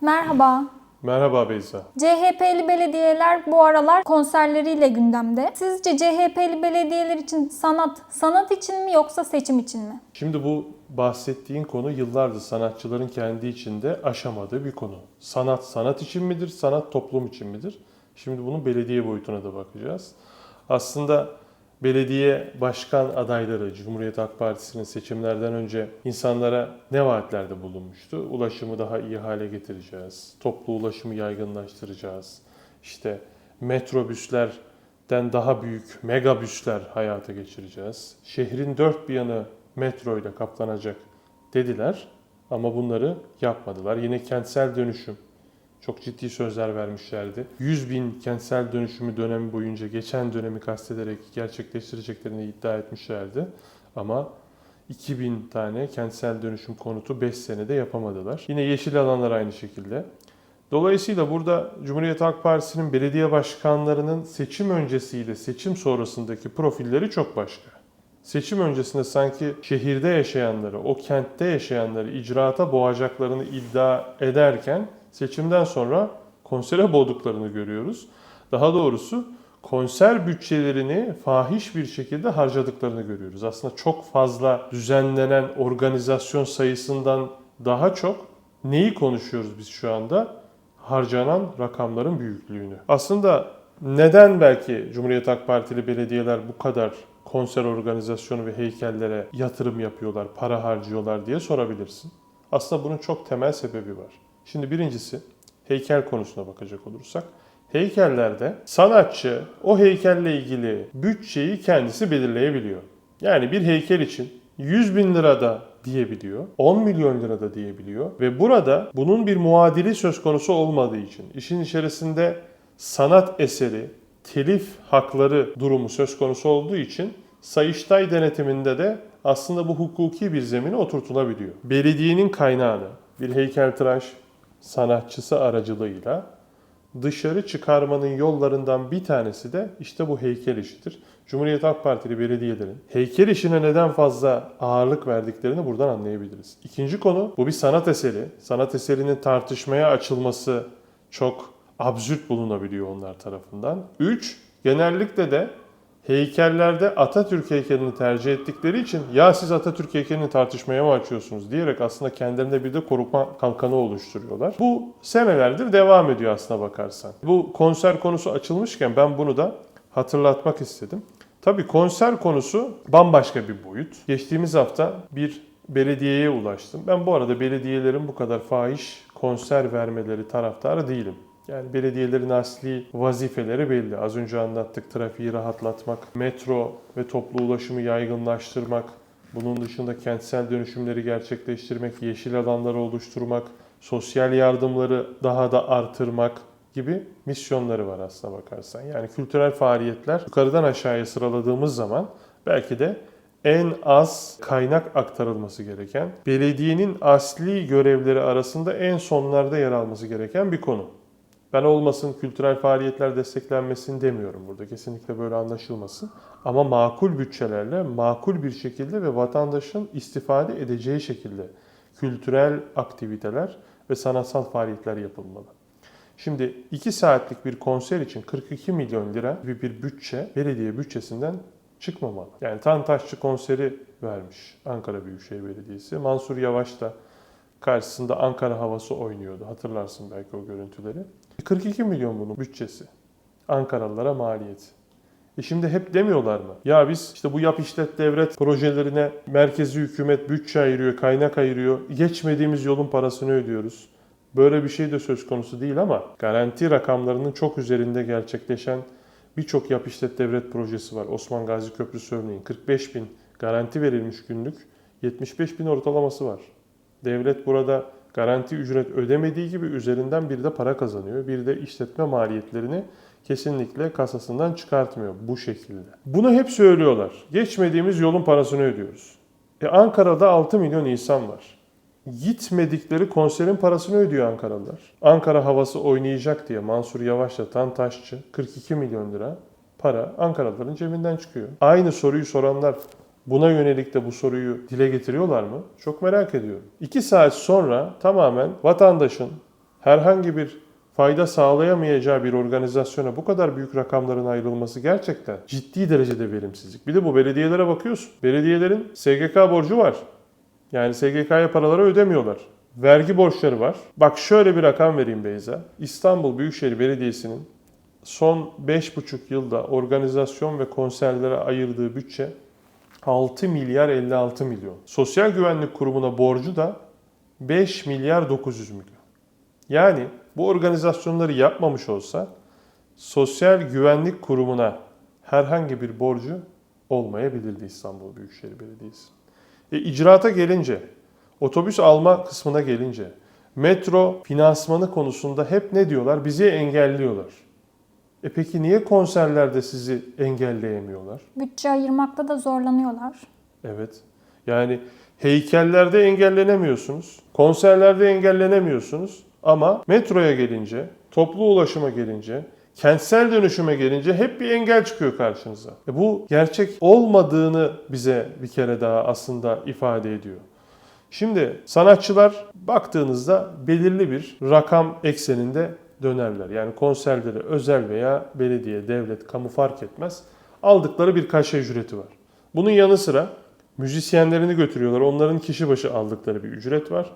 Merhaba. Merhaba Beyza. CHP'li belediyeler bu aralar konserleriyle gündemde. Sizce CHP'li belediyeler için sanat, sanat için mi yoksa seçim için mi? Şimdi bu bahsettiğin konu yıllardır sanatçıların kendi içinde aşamadığı bir konu. Sanat sanat için midir, sanat toplum için midir? Şimdi bunun belediye boyutuna da bakacağız. Aslında belediye başkan adayları Cumhuriyet Halk Partisi'nin seçimlerden önce insanlara ne vaatlerde bulunmuştu? Ulaşımı daha iyi hale getireceğiz. Toplu ulaşımı yaygınlaştıracağız. İşte metrobüslerden daha büyük megabüsler hayata geçireceğiz. Şehrin dört bir yanı metro ile kaplanacak dediler ama bunları yapmadılar. Yine kentsel dönüşüm çok ciddi sözler vermişlerdi. 100 bin kentsel dönüşümü dönemi boyunca geçen dönemi kastederek gerçekleştireceklerini iddia etmişlerdi. Ama 2000 tane kentsel dönüşüm konutu 5 senede yapamadılar. Yine yeşil alanlar aynı şekilde. Dolayısıyla burada Cumhuriyet Halk Partisi'nin belediye başkanlarının seçim öncesiyle seçim sonrasındaki profilleri çok başka. Seçim öncesinde sanki şehirde yaşayanları, o kentte yaşayanları icraata boğacaklarını iddia ederken seçimden sonra konsere boğduklarını görüyoruz. Daha doğrusu konser bütçelerini fahiş bir şekilde harcadıklarını görüyoruz. Aslında çok fazla düzenlenen organizasyon sayısından daha çok neyi konuşuyoruz biz şu anda? Harcanan rakamların büyüklüğünü. Aslında neden belki Cumhuriyet Halk Partili belediyeler bu kadar konser organizasyonu ve heykellere yatırım yapıyorlar, para harcıyorlar diye sorabilirsin. Aslında bunun çok temel sebebi var. Şimdi birincisi heykel konusuna bakacak olursak. Heykellerde sanatçı o heykelle ilgili bütçeyi kendisi belirleyebiliyor. Yani bir heykel için 100 bin lirada diyebiliyor, 10 milyon lirada diyebiliyor ve burada bunun bir muadili söz konusu olmadığı için işin içerisinde sanat eseri, telif hakları durumu söz konusu olduğu için Sayıştay denetiminde de aslında bu hukuki bir zemine oturtulabiliyor. Belediyenin kaynağını bir heykeltıraş sanatçısı aracılığıyla dışarı çıkarmanın yollarından bir tanesi de işte bu heykel işidir. Cumhuriyet Halk Partili belediyelerin heykel işine neden fazla ağırlık verdiklerini buradan anlayabiliriz. İkinci konu bu bir sanat eseri. Sanat eserinin tartışmaya açılması çok absürt bulunabiliyor onlar tarafından. Üç, genellikle de heykellerde Atatürk heykelini tercih ettikleri için ya siz Atatürk heykelini tartışmaya mı açıyorsunuz diyerek aslında kendilerinde bir de koruma kalkanı oluşturuyorlar. Bu senelerdir devam ediyor aslına bakarsan. Bu konser konusu açılmışken ben bunu da hatırlatmak istedim. Tabii konser konusu bambaşka bir boyut. Geçtiğimiz hafta bir belediyeye ulaştım. Ben bu arada belediyelerin bu kadar fahiş konser vermeleri taraftarı değilim. Yani belediyelerin asli vazifeleri belli. Az önce anlattık trafiği rahatlatmak, metro ve toplu ulaşımı yaygınlaştırmak, bunun dışında kentsel dönüşümleri gerçekleştirmek, yeşil alanları oluşturmak, sosyal yardımları daha da artırmak gibi misyonları var aslına bakarsan. Yani kültürel faaliyetler yukarıdan aşağıya sıraladığımız zaman belki de en az kaynak aktarılması gereken, belediyenin asli görevleri arasında en sonlarda yer alması gereken bir konu. Ben olmasın kültürel faaliyetler desteklenmesin demiyorum burada. Kesinlikle böyle anlaşılmasın. Ama makul bütçelerle, makul bir şekilde ve vatandaşın istifade edeceği şekilde kültürel aktiviteler ve sanatsal faaliyetler yapılmalı. Şimdi 2 saatlik bir konser için 42 milyon lira gibi bir bütçe belediye bütçesinden çıkmamalı. Yani Tantaşçı konseri vermiş Ankara Büyükşehir Belediyesi. Mansur Yavaş da karşısında Ankara havası oynuyordu. Hatırlarsın belki o görüntüleri. 42 milyon bunun bütçesi. Ankaralılara maliyeti. E şimdi hep demiyorlar mı? Ya biz işte bu yap işlet devlet projelerine merkezi hükümet bütçe ayırıyor, kaynak ayırıyor. Geçmediğimiz yolun parasını ödüyoruz. Böyle bir şey de söz konusu değil ama garanti rakamlarının çok üzerinde gerçekleşen birçok yap işlet devlet projesi var. Osman Gazi Köprüsü örneğin 45 bin garanti verilmiş günlük 75 bin ortalaması var. Devlet burada garanti ücret ödemediği gibi üzerinden bir de para kazanıyor. Bir de işletme maliyetlerini kesinlikle kasasından çıkartmıyor bu şekilde. Bunu hep söylüyorlar. Geçmediğimiz yolun parasını ödüyoruz. E Ankara'da 6 milyon insan var. Gitmedikleri konserin parasını ödüyor Ankaralılar. Ankara havası oynayacak diye Mansur Yavaş'la Tantaşçı 42 milyon lira para Ankaralıların cebinden çıkıyor. Aynı soruyu soranlar Buna yönelik de bu soruyu dile getiriyorlar mı? Çok merak ediyorum. 2 saat sonra tamamen vatandaşın herhangi bir fayda sağlayamayacağı bir organizasyona bu kadar büyük rakamların ayrılması gerçekten ciddi derecede verimsizlik. Bir de bu belediyelere bakıyorsun. Belediyelerin SGK borcu var. Yani SGK'ya paraları ödemiyorlar. Vergi borçları var. Bak şöyle bir rakam vereyim Beyza. İstanbul Büyükşehir Belediyesi'nin son 5,5 yılda organizasyon ve konserlere ayırdığı bütçe 6 milyar 56 milyon. Sosyal Güvenlik Kurumu'na borcu da 5 milyar 900 milyon. Yani bu organizasyonları yapmamış olsa Sosyal Güvenlik Kurumu'na herhangi bir borcu olmayabilirdi İstanbul Büyükşehir Belediyesi. E, icraata gelince, otobüs alma kısmına gelince, metro finansmanı konusunda hep ne diyorlar? Bizi engelliyorlar. E peki niye konserlerde sizi engelleyemiyorlar? Bütçe ayırmakta da zorlanıyorlar. Evet. Yani heykellerde engellenemiyorsunuz. Konserlerde engellenemiyorsunuz. Ama metroya gelince, toplu ulaşıma gelince, kentsel dönüşüme gelince hep bir engel çıkıyor karşınıza. E bu gerçek olmadığını bize bir kere daha aslında ifade ediyor. Şimdi sanatçılar baktığınızda belirli bir rakam ekseninde dönerler. Yani konserleri özel veya belediye, devlet, kamu fark etmez. Aldıkları bir kaşe ücreti var. Bunun yanı sıra müzisyenlerini götürüyorlar. Onların kişi başı aldıkları bir ücret var.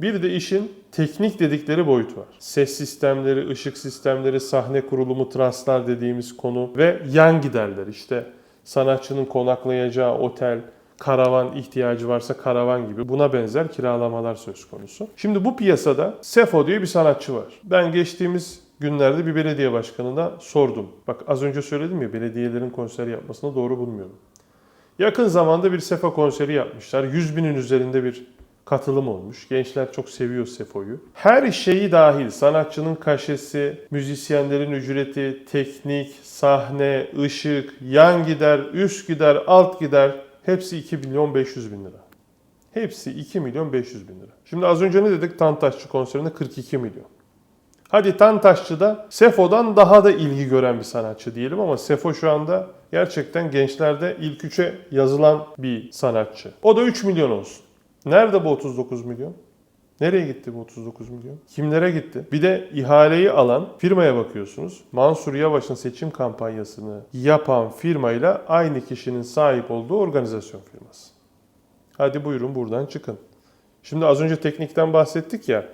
Bir de işin teknik dedikleri boyut var. Ses sistemleri, ışık sistemleri, sahne kurulumu, translar dediğimiz konu ve yan giderler. İşte sanatçının konaklayacağı otel, karavan ihtiyacı varsa karavan gibi buna benzer kiralamalar söz konusu. Şimdi bu piyasada Sefo diye bir sanatçı var. Ben geçtiğimiz günlerde bir belediye başkanına sordum. Bak az önce söyledim ya belediyelerin konser yapmasını doğru bulmuyorum. Yakın zamanda bir Sefo konseri yapmışlar. 100 binin üzerinde bir katılım olmuş. Gençler çok seviyor Sefo'yu. Her şeyi dahil sanatçının kaşesi, müzisyenlerin ücreti, teknik, sahne, ışık, yan gider, üst gider, alt gider hepsi 2 milyon 500 bin lira. Hepsi 2 milyon 500 bin lira. Şimdi az önce ne dedik? Tantaşçı konserinde 42 milyon. Hadi Tantaşçı'da Sefo'dan daha da ilgi gören bir sanatçı diyelim ama Sefo şu anda gerçekten gençlerde ilk üçe yazılan bir sanatçı. O da 3 milyon olsun. Nerede bu 39 milyon? Nereye gitti bu 39 milyon? Kimlere gitti? Bir de ihaleyi alan firmaya bakıyorsunuz. Mansur Yavaş'ın seçim kampanyasını yapan firmayla aynı kişinin sahip olduğu organizasyon firması. Hadi buyurun buradan çıkın. Şimdi az önce teknikten bahsettik ya.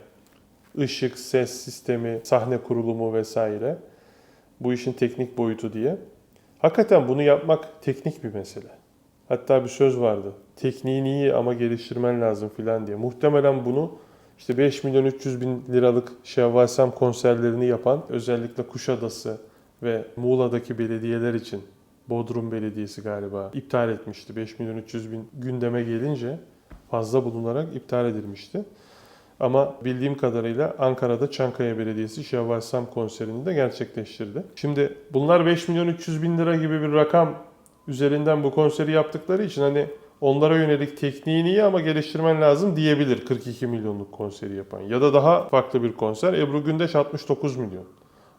Işık, ses sistemi, sahne kurulumu vesaire. Bu işin teknik boyutu diye. Hakikaten bunu yapmak teknik bir mesele. Hatta bir söz vardı. Tekniğin iyi ama geliştirmen lazım filan diye. Muhtemelen bunu işte 5 milyon 300 bin liralık Şevval konserlerini yapan özellikle Kuşadası ve Muğla'daki belediyeler için Bodrum Belediyesi galiba iptal etmişti. 5 milyon 300 bin gündeme gelince fazla bulunarak iptal edilmişti. Ama bildiğim kadarıyla Ankara'da Çankaya Belediyesi Şevval konserini de gerçekleştirdi. Şimdi bunlar 5 milyon 300 bin lira gibi bir rakam üzerinden bu konseri yaptıkları için hani onlara yönelik tekniğini iyi ama geliştirmen lazım diyebilir 42 milyonluk konseri yapan. Ya da daha farklı bir konser Ebru Gündeş 69 milyon.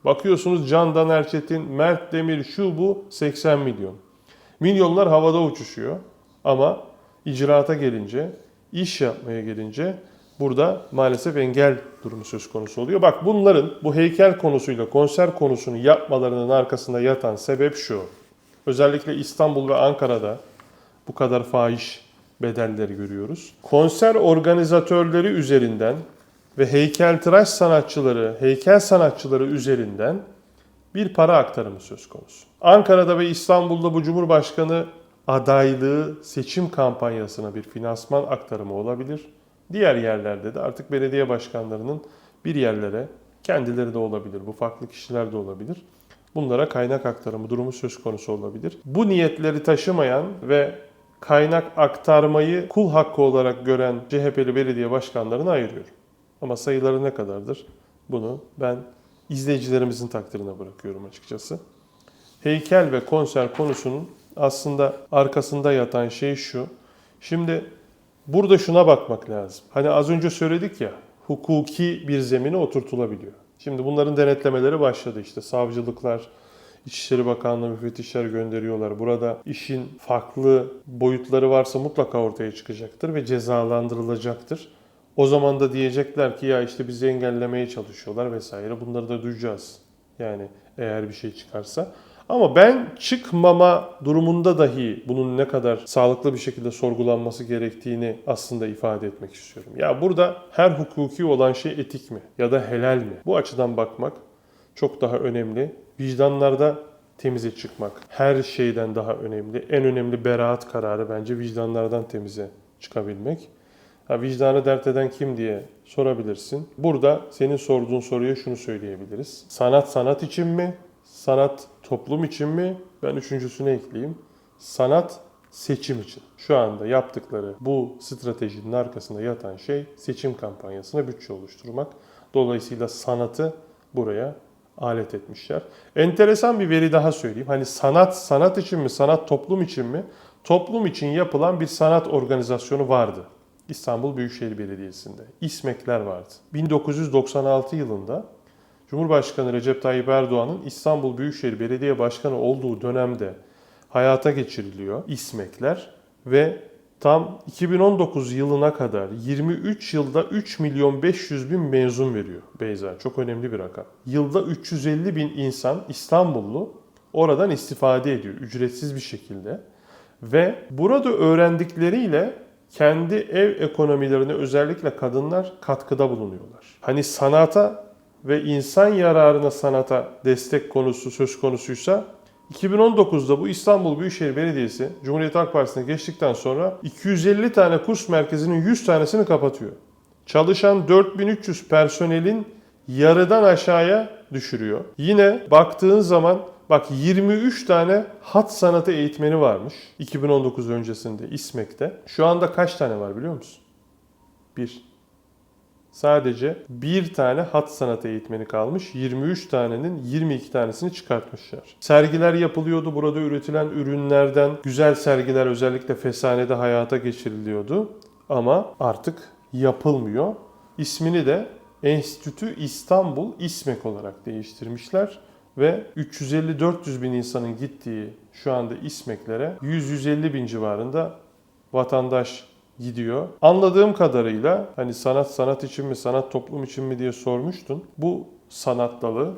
Bakıyorsunuz Candan Erçetin, Mert Demir şu bu 80 milyon. Milyonlar havada uçuşuyor ama icraata gelince, iş yapmaya gelince burada maalesef engel durumu söz konusu oluyor. Bak bunların bu heykel konusuyla konser konusunu yapmalarının arkasında yatan sebep şu. Özellikle İstanbul ve Ankara'da bu kadar fahiş bedelleri görüyoruz. Konser organizatörleri üzerinden ve heykeltıraş sanatçıları, heykel sanatçıları üzerinden bir para aktarımı söz konusu. Ankara'da ve İstanbul'da bu Cumhurbaşkanı adaylığı seçim kampanyasına bir finansman aktarımı olabilir. Diğer yerlerde de artık belediye başkanlarının bir yerlere kendileri de olabilir, bu farklı kişiler de olabilir. Bunlara kaynak aktarımı durumu söz konusu olabilir. Bu niyetleri taşımayan ve kaynak aktarmayı kul hakkı olarak gören CHP'li belediye başkanlarını ayırıyorum. Ama sayıları ne kadardır? Bunu ben izleyicilerimizin takdirine bırakıyorum açıkçası. Heykel ve konser konusunun aslında arkasında yatan şey şu. Şimdi burada şuna bakmak lazım. Hani az önce söyledik ya, hukuki bir zemine oturtulabiliyor. Şimdi bunların denetlemeleri başladı işte savcılıklar, İçişleri Bakanlığı müfettişler gönderiyorlar. Burada işin farklı boyutları varsa mutlaka ortaya çıkacaktır ve cezalandırılacaktır. O zaman da diyecekler ki ya işte bizi engellemeye çalışıyorlar vesaire. Bunları da duyacağız. Yani eğer bir şey çıkarsa. Ama ben çıkmama durumunda dahi bunun ne kadar sağlıklı bir şekilde sorgulanması gerektiğini aslında ifade etmek istiyorum. Ya burada her hukuki olan şey etik mi ya da helal mi? Bu açıdan bakmak çok daha önemli. Vicdanlarda temize çıkmak her şeyden daha önemli. En önemli beraat kararı bence vicdanlardan temize çıkabilmek. Ha, vicdanı dert eden kim diye sorabilirsin. Burada senin sorduğun soruya şunu söyleyebiliriz. Sanat sanat için mi? Sanat toplum için mi? Ben üçüncüsüne ekleyeyim. Sanat seçim için. Şu anda yaptıkları bu stratejinin arkasında yatan şey seçim kampanyasına bütçe oluşturmak. Dolayısıyla sanatı buraya alet etmişler. Enteresan bir veri daha söyleyeyim. Hani sanat sanat için mi, sanat toplum için mi? Toplum için yapılan bir sanat organizasyonu vardı. İstanbul Büyükşehir Belediyesi'nde. İSMEK'ler vardı. 1996 yılında Cumhurbaşkanı Recep Tayyip Erdoğan'ın İstanbul Büyükşehir Belediye Başkanı olduğu dönemde hayata geçiriliyor İSMEK'ler ve tam 2019 yılına kadar 23 yılda 3 milyon 500 bin mezun veriyor Beyza. Çok önemli bir rakam. Yılda 350 bin insan İstanbullu oradan istifade ediyor ücretsiz bir şekilde. Ve burada öğrendikleriyle kendi ev ekonomilerine özellikle kadınlar katkıda bulunuyorlar. Hani sanata ve insan yararına sanata destek konusu söz konusuysa 2019'da bu İstanbul Büyükşehir Belediyesi Cumhuriyet Halk Partisi'ne geçtikten sonra 250 tane kurs merkezinin 100 tanesini kapatıyor. Çalışan 4300 personelin yarıdan aşağıya düşürüyor. Yine baktığın zaman bak 23 tane hat sanatı eğitmeni varmış 2019 öncesinde İSMEK'te. Şu anda kaç tane var biliyor musun? Bir. Sadece bir tane hat sanatı eğitmeni kalmış. 23 tanenin 22 tanesini çıkartmışlar. Sergiler yapılıyordu. Burada üretilen ürünlerden güzel sergiler özellikle Fesane'de hayata geçiriliyordu. Ama artık yapılmıyor. İsmini de Enstitü İstanbul İSMEK olarak değiştirmişler ve 350-400 bin insanın gittiği şu anda İSMEK'lere 100-150 bin civarında vatandaş gidiyor. Anladığım kadarıyla hani sanat sanat için mi, sanat toplum için mi diye sormuştun. Bu sanat dalı,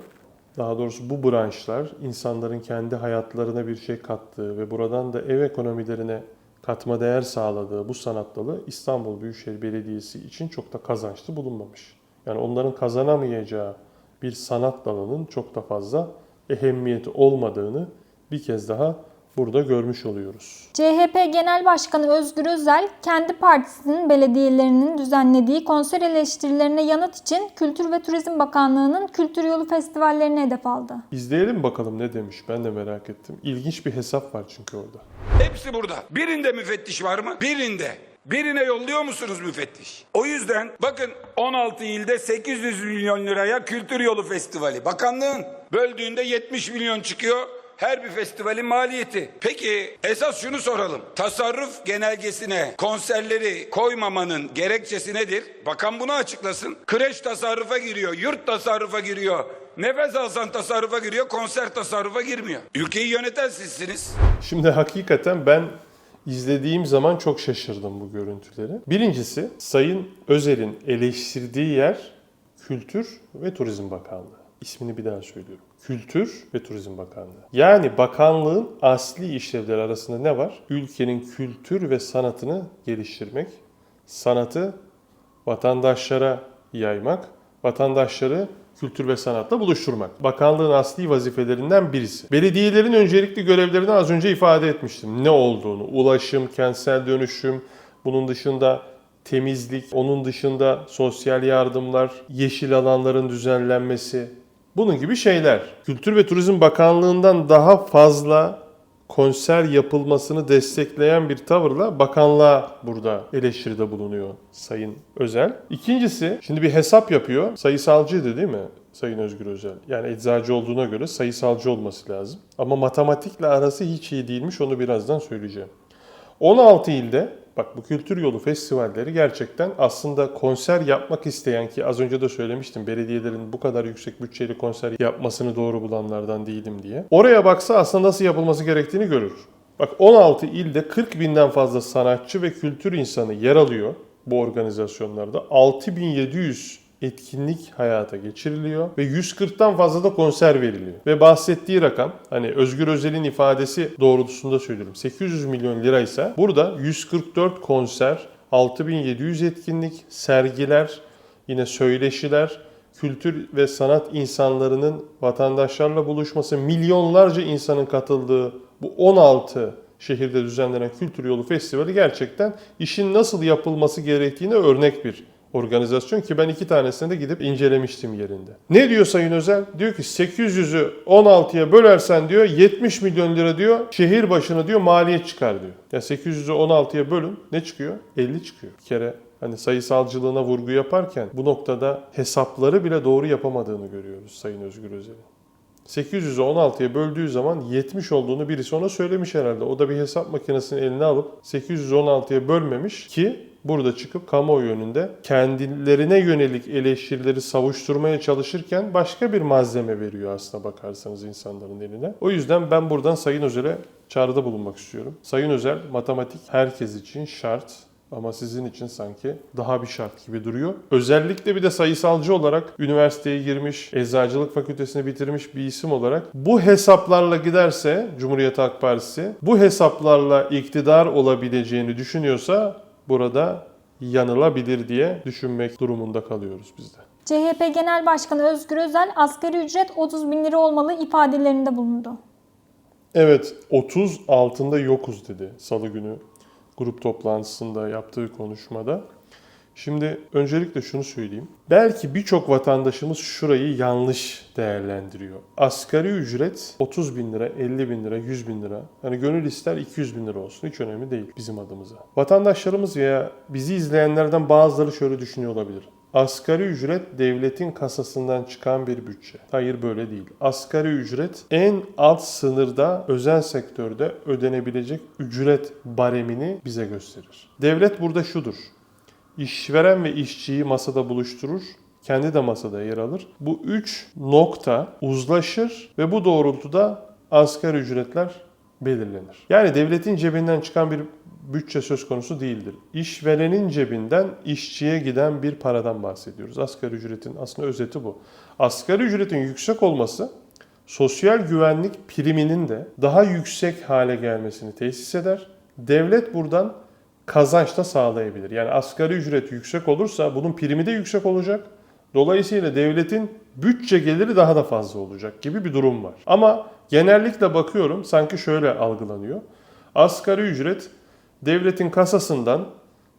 daha doğrusu bu branşlar insanların kendi hayatlarına bir şey kattığı ve buradan da ev ekonomilerine katma değer sağladığı bu sanat dalı İstanbul Büyükşehir Belediyesi için çok da kazançlı bulunmamış. Yani onların kazanamayacağı bir sanat dalının çok da fazla ehemmiyeti olmadığını bir kez daha burada görmüş oluyoruz. CHP Genel Başkanı Özgür Özel, kendi partisinin belediyelerinin düzenlediği konser eleştirilerine yanıt için Kültür ve Turizm Bakanlığı'nın Kültür Yolu Festivallerini hedef aldı. İzleyelim bakalım ne demiş ben de merak ettim. İlginç bir hesap var çünkü orada. Hepsi burada. Birinde müfettiş var mı? Birinde. Birine yolluyor musunuz müfettiş? O yüzden bakın 16 ilde 800 milyon liraya Kültür Yolu Festivali. Bakanlığın böldüğünde 70 milyon çıkıyor. Her bir festivalin maliyeti. Peki esas şunu soralım. Tasarruf genelgesine konserleri koymamanın gerekçesi nedir? Bakan bunu açıklasın. Kreş tasarrufa giriyor, yurt tasarrufa giriyor. Nefes alsan tasarrufa giriyor, konser tasarrufa girmiyor. Ülkeyi yöneten sizsiniz. Şimdi hakikaten ben izlediğim zaman çok şaşırdım bu görüntüleri. Birincisi Sayın Özel'in eleştirdiği yer Kültür ve Turizm Bakanlığı. İsmini bir daha söylüyorum. Kültür ve Turizm Bakanlığı. Yani bakanlığın asli işlevleri arasında ne var? Ülkenin kültür ve sanatını geliştirmek, sanatı vatandaşlara yaymak, vatandaşları kültür ve sanatla buluşturmak. Bakanlığın asli vazifelerinden birisi. Belediyelerin öncelikli görevlerini az önce ifade etmiştim. Ne olduğunu, ulaşım, kentsel dönüşüm, bunun dışında temizlik, onun dışında sosyal yardımlar, yeşil alanların düzenlenmesi, bunun gibi şeyler. Kültür ve Turizm Bakanlığı'ndan daha fazla konser yapılmasını destekleyen bir tavırla bakanlığa burada eleştiride bulunuyor Sayın Özel. İkincisi, şimdi bir hesap yapıyor. Sayısalcıydı değil mi Sayın Özgür Özel? Yani eczacı olduğuna göre sayısalcı olması lazım. Ama matematikle arası hiç iyi değilmiş, onu birazdan söyleyeceğim. 16 ilde bak bu kültür yolu festivalleri gerçekten aslında konser yapmak isteyen ki az önce de söylemiştim belediyelerin bu kadar yüksek bütçeli konser yapmasını doğru bulanlardan değilim diye. Oraya baksa aslında nasıl yapılması gerektiğini görür. Bak 16 ilde 40 binden fazla sanatçı ve kültür insanı yer alıyor. bu organizasyonlarda 6700 etkinlik hayata geçiriliyor ve 140'tan fazla da konser veriliyor. Ve bahsettiği rakam hani Özgür Özel'in ifadesi doğrultusunda söylüyorum 800 milyon lira ise burada 144 konser, 6700 etkinlik, sergiler, yine söyleşiler, kültür ve sanat insanlarının vatandaşlarla buluşması, milyonlarca insanın katıldığı bu 16 şehirde düzenlenen Kültür Yolu Festivali gerçekten işin nasıl yapılması gerektiğine örnek bir organizasyon ki ben iki tanesini de gidip incelemiştim yerinde. Ne diyor Sayın Özel? Diyor ki 800'ü 16'ya bölersen diyor 70 milyon lira diyor şehir başına diyor maliyet çıkar diyor. Ya 800'ü 16'ya bölün ne çıkıyor? 50 çıkıyor. Bir kere hani sayısalcılığına vurgu yaparken bu noktada hesapları bile doğru yapamadığını görüyoruz Sayın Özgür Özel'in. 800'ü 16'ya böldüğü zaman 70 olduğunu birisi ona söylemiş herhalde. O da bir hesap makinesini eline alıp 800'ü 16'ya bölmemiş ki burada çıkıp kamuoyu önünde kendilerine yönelik eleştirileri savuşturmaya çalışırken başka bir malzeme veriyor aslına bakarsanız insanların eline. O yüzden ben buradan Sayın Özel'e çağrıda bulunmak istiyorum. Sayın Özel matematik herkes için şart. Ama sizin için sanki daha bir şart gibi duruyor. Özellikle bir de sayısalcı olarak üniversiteye girmiş, eczacılık fakültesini bitirmiş bir isim olarak bu hesaplarla giderse Cumhuriyet Halk Partisi bu hesaplarla iktidar olabileceğini düşünüyorsa burada yanılabilir diye düşünmek durumunda kalıyoruz biz de. CHP Genel Başkanı Özgür Özel asgari ücret 30 bin lira olmalı ifadelerinde bulundu. Evet 30 altında yokuz dedi salı günü grup toplantısında yaptığı konuşmada. Şimdi öncelikle şunu söyleyeyim. Belki birçok vatandaşımız şurayı yanlış değerlendiriyor. Asgari ücret 30 bin lira, 50 bin lira, 100 bin lira. Hani gönül ister 200 bin lira olsun. Hiç önemli değil bizim adımıza. Vatandaşlarımız veya bizi izleyenlerden bazıları şöyle düşünüyor olabilir. Asgari ücret devletin kasasından çıkan bir bütçe. Hayır böyle değil. Asgari ücret en alt sınırda özel sektörde ödenebilecek ücret baremini bize gösterir. Devlet burada şudur. İşveren ve işçiyi masada buluşturur. Kendi de masada yer alır. Bu üç nokta uzlaşır ve bu doğrultuda asgari ücretler belirlenir. Yani devletin cebinden çıkan bir bütçe söz konusu değildir. İşverenin cebinden işçiye giden bir paradan bahsediyoruz. Asgari ücretin aslında özeti bu. Asgari ücretin yüksek olması sosyal güvenlik priminin de daha yüksek hale gelmesini tesis eder. Devlet buradan kazanç da sağlayabilir. Yani asgari ücret yüksek olursa bunun primi de yüksek olacak. Dolayısıyla devletin bütçe geliri daha da fazla olacak gibi bir durum var. Ama genellikle bakıyorum sanki şöyle algılanıyor. Asgari ücret devletin kasasından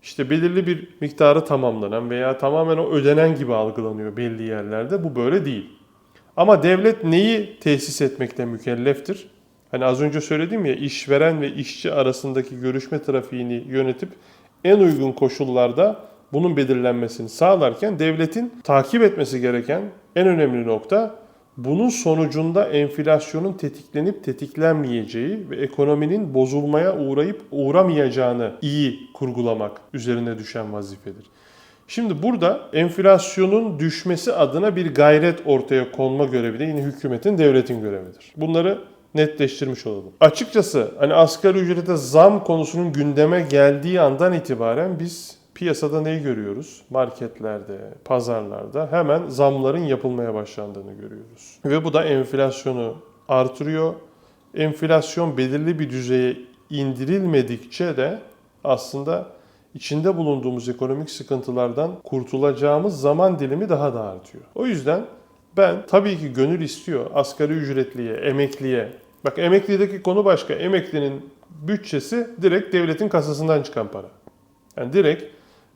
işte belirli bir miktarı tamamlanan veya tamamen o ödenen gibi algılanıyor belli yerlerde. Bu böyle değil. Ama devlet neyi tesis etmekle mükelleftir? Hani az önce söyledim ya işveren ve işçi arasındaki görüşme trafiğini yönetip en uygun koşullarda bunun belirlenmesini sağlarken devletin takip etmesi gereken en önemli nokta bunun sonucunda enflasyonun tetiklenip tetiklenmeyeceği ve ekonominin bozulmaya uğrayıp uğramayacağını iyi kurgulamak üzerine düşen vazifedir. Şimdi burada enflasyonun düşmesi adına bir gayret ortaya konma görevi de yine hükümetin, devletin görevidir. Bunları netleştirmiş olalım. Açıkçası hani asgari ücrete zam konusunun gündeme geldiği andan itibaren biz piyasada neyi görüyoruz? Marketlerde, pazarlarda hemen zamların yapılmaya başlandığını görüyoruz. Ve bu da enflasyonu artırıyor. Enflasyon belirli bir düzeye indirilmedikçe de aslında içinde bulunduğumuz ekonomik sıkıntılardan kurtulacağımız zaman dilimi daha da artıyor. O yüzden ben tabii ki gönül istiyor asgari ücretliye, emekliye. Bak emeklideki konu başka. Emeklinin bütçesi direkt devletin kasasından çıkan para. Yani direkt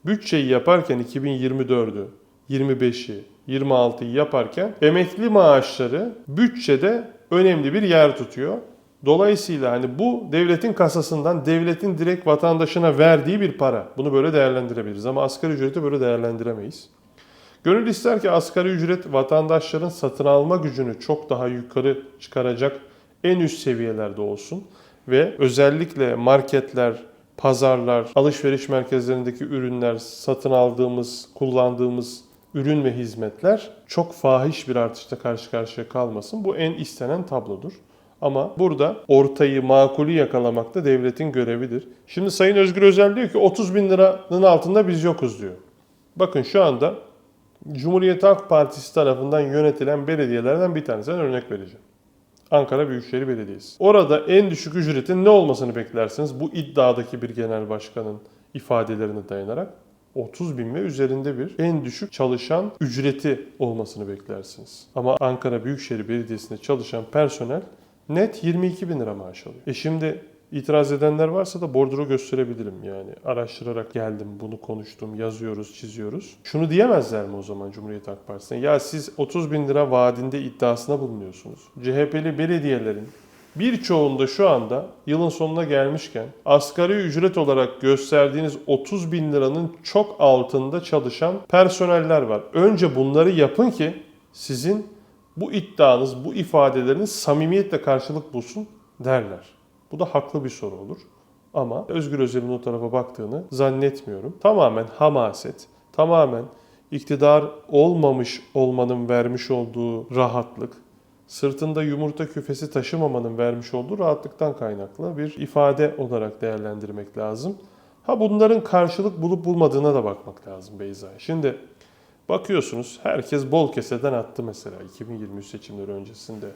bütçeyi yaparken 2024'ü, 25'i, 26'yı yaparken emekli maaşları bütçede önemli bir yer tutuyor. Dolayısıyla hani bu devletin kasasından devletin direkt vatandaşına verdiği bir para. Bunu böyle değerlendirebiliriz ama asgari ücreti böyle değerlendiremeyiz. Gönül ister ki asgari ücret vatandaşların satın alma gücünü çok daha yukarı çıkaracak en üst seviyelerde olsun ve özellikle marketler, pazarlar, alışveriş merkezlerindeki ürünler, satın aldığımız, kullandığımız ürün ve hizmetler çok fahiş bir artışta karşı karşıya kalmasın. Bu en istenen tablodur. Ama burada ortayı, makulü yakalamak da devletin görevidir. Şimdi Sayın Özgür Özel diyor ki 30 bin liranın altında biz yokuz diyor. Bakın şu anda Cumhuriyet Halk Partisi tarafından yönetilen belediyelerden bir tanesine örnek vereceğim. Ankara Büyükşehir Belediyesi. Orada en düşük ücretin ne olmasını beklersiniz? Bu iddiadaki bir genel başkanın ifadelerine dayanarak 30 bin ve üzerinde bir en düşük çalışan ücreti olmasını beklersiniz. Ama Ankara Büyükşehir Belediyesi'nde çalışan personel net 22 bin lira maaş alıyor. E şimdi itiraz edenler varsa da bordro gösterebilirim yani. Araştırarak geldim, bunu konuştum, yazıyoruz, çiziyoruz. Şunu diyemezler mi o zaman Cumhuriyet Halk Partisi'ne? Ya siz 30 bin lira vaadinde iddiasına bulunuyorsunuz. CHP'li belediyelerin Birçoğunda şu anda yılın sonuna gelmişken asgari ücret olarak gösterdiğiniz 30 bin liranın çok altında çalışan personeller var. Önce bunları yapın ki sizin bu iddianız, bu ifadeleriniz samimiyetle karşılık bulsun derler. Bu da haklı bir soru olur. Ama Özgür Özel'in o tarafa baktığını zannetmiyorum. Tamamen hamaset, tamamen iktidar olmamış olmanın vermiş olduğu rahatlık, sırtında yumurta küfesi taşımamanın vermiş olduğu rahatlıktan kaynaklı bir ifade olarak değerlendirmek lazım. Ha bunların karşılık bulup bulmadığına da bakmak lazım Beyza. Şimdi bakıyorsunuz herkes bol keseden attı mesela 2023 seçimleri öncesinde.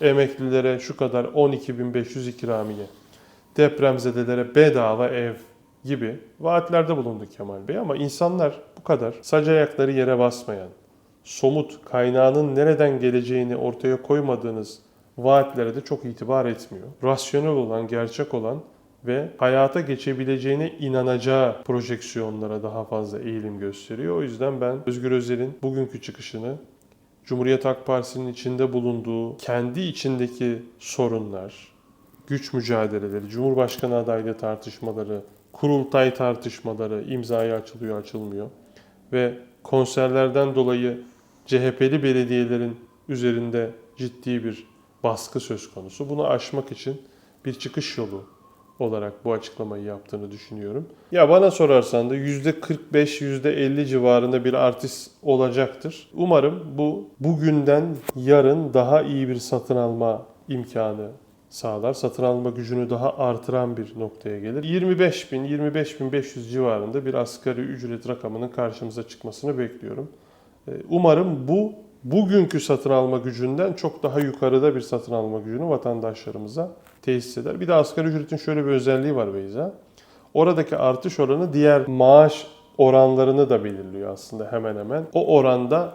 Emeklilere şu kadar 12.500 ikramiye, depremzedelere bedava ev gibi vaatlerde bulundu Kemal Bey ama insanlar bu kadar sac ayakları yere basmayan, somut kaynağının nereden geleceğini ortaya koymadığınız vaatlere de çok itibar etmiyor. Rasyonel olan, gerçek olan ve hayata geçebileceğine inanacağı projeksiyonlara daha fazla eğilim gösteriyor. O yüzden ben Özgür Özel'in bugünkü çıkışını Cumhuriyet Halk Partisi'nin içinde bulunduğu kendi içindeki sorunlar, güç mücadeleleri, Cumhurbaşkanı adaylığı tartışmaları, kurultay tartışmaları, imzaya açılıyor açılmıyor ve konserlerden dolayı CHP'li belediyelerin üzerinde ciddi bir baskı söz konusu. Bunu aşmak için bir çıkış yolu olarak bu açıklamayı yaptığını düşünüyorum. Ya bana sorarsan da %45, %50 civarında bir artış olacaktır. Umarım bu bugünden yarın daha iyi bir satın alma imkanı sağlar. Satın alma gücünü daha artıran bir noktaya gelir. 25 bin, 25 bin 500 civarında bir asgari ücret rakamının karşımıza çıkmasını bekliyorum. Ee, Umarım bu bugünkü satın alma gücünden çok daha yukarıda bir satın alma gücünü vatandaşlarımıza tesis eder. Bir de asgari ücretin şöyle bir özelliği var Beyza. Oradaki artış oranı diğer maaş oranlarını da belirliyor aslında hemen hemen. O oranda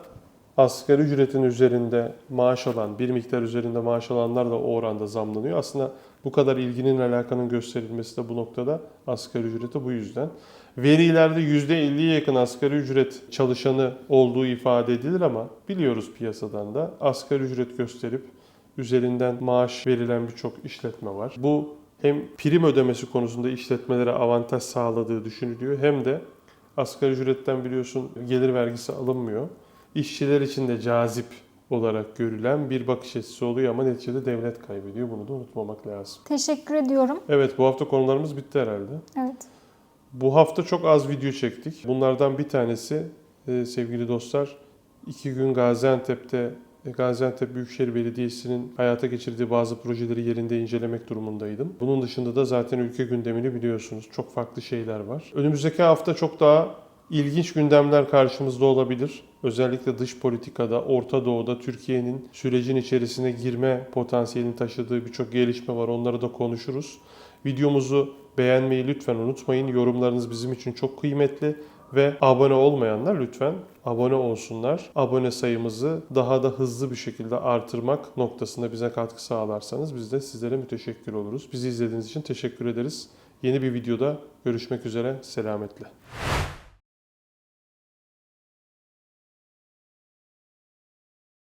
asgari ücretin üzerinde maaş alan, bir miktar üzerinde maaş alanlar da o oranda zamlanıyor. Aslında bu kadar ilginin alakanın gösterilmesi de bu noktada asgari ücreti bu yüzden. Verilerde %50'ye yakın asgari ücret çalışanı olduğu ifade edilir ama biliyoruz piyasadan da asgari ücret gösterip üzerinden maaş verilen birçok işletme var. Bu hem prim ödemesi konusunda işletmelere avantaj sağladığı düşünülüyor hem de asgari ücretten biliyorsun gelir vergisi alınmıyor. İşçiler için de cazip olarak görülen bir bakış açısı oluyor ama neticede devlet kaybediyor. Bunu da unutmamak lazım. Teşekkür ediyorum. Evet bu hafta konularımız bitti herhalde. Evet. Bu hafta çok az video çektik. Bunlardan bir tanesi e, sevgili dostlar iki gün Gaziantep'te e, Gaziantep Büyükşehir Belediyesi'nin hayata geçirdiği bazı projeleri yerinde incelemek durumundaydım. Bunun dışında da zaten ülke gündemini biliyorsunuz. Çok farklı şeyler var. Önümüzdeki hafta çok daha ilginç gündemler karşımızda olabilir. Özellikle dış politikada, Orta Doğu'da Türkiye'nin sürecin içerisine girme potansiyelini taşıdığı birçok gelişme var. Onları da konuşuruz. Videomuzu beğenmeyi lütfen unutmayın. Yorumlarınız bizim için çok kıymetli ve abone olmayanlar lütfen abone olsunlar. Abone sayımızı daha da hızlı bir şekilde artırmak noktasında bize katkı sağlarsanız biz de sizlere müteşekkir oluruz. Bizi izlediğiniz için teşekkür ederiz. Yeni bir videoda görüşmek üzere. Selametle.